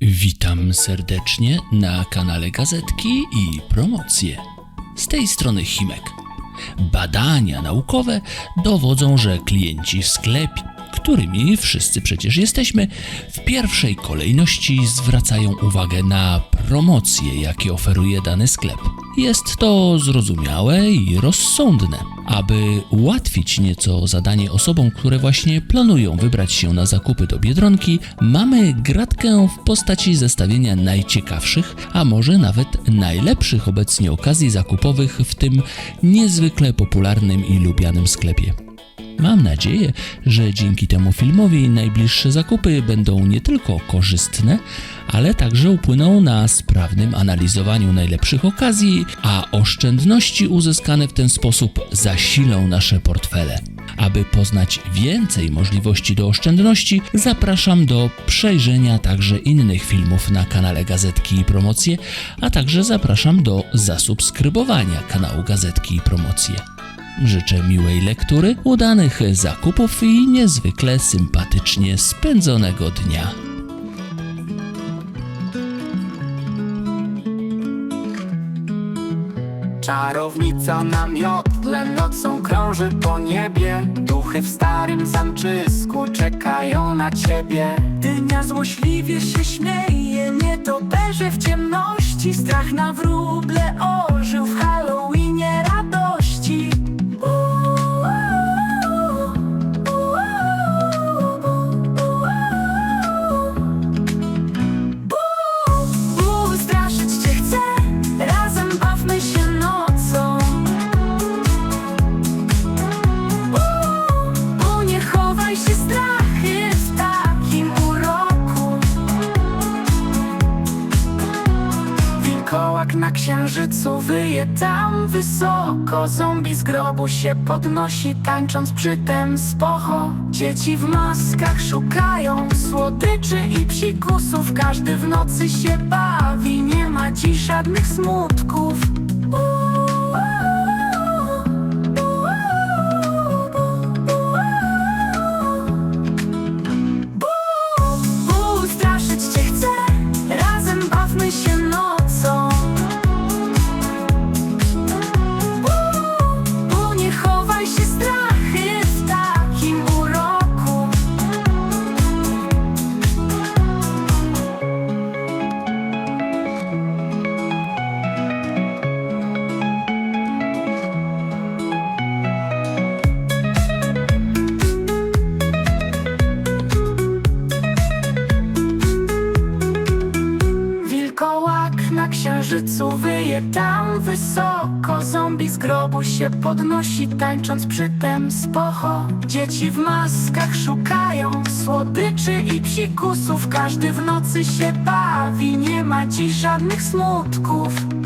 Witam serdecznie na kanale Gazetki i Promocje. Z tej strony Chimek. Badania naukowe dowodzą, że klienci w sklepie, którymi wszyscy przecież jesteśmy, w pierwszej kolejności zwracają uwagę na promocje, jakie oferuje dany sklep. Jest to zrozumiałe i rozsądne. Aby ułatwić nieco zadanie osobom, które właśnie planują wybrać się na zakupy do Biedronki, mamy gratkę w postaci zestawienia najciekawszych, a może nawet najlepszych obecnie okazji zakupowych w tym niezwykle popularnym i lubianym sklepie. Mam nadzieję, że dzięki temu filmowi najbliższe zakupy będą nie tylko korzystne, ale także upłyną na sprawnym analizowaniu najlepszych okazji, a oszczędności uzyskane w ten sposób zasilą nasze portfele. Aby poznać więcej możliwości do oszczędności, zapraszam do przejrzenia także innych filmów na kanale Gazetki i Promocje, a także zapraszam do zasubskrybowania kanału Gazetki i Promocje. Życzę miłej lektury, udanych zakupów i niezwykle sympatycznie spędzonego dnia. Czarownica na miotle nocą krąży po niebie. Duchy w starym zamczysku czekają na ciebie. Dynia złośliwie się śmieje, nie toperze w ciemności. Strach na wróble ożył w Wilkołak na księżycu wyje tam wysoko Zombie z grobu się podnosi, tańcząc przy tem spocho Dzieci w maskach szukają słodyczy i psikusów Każdy w nocy się bawi, nie ma dziś żadnych smutków na księżycu wyje tam wysoko. Zombie z grobu się podnosi, tańcząc przy tem spocho. Dzieci w maskach szukają słodyczy i psikusów. Każdy w nocy się bawi, nie ma dziś żadnych smutków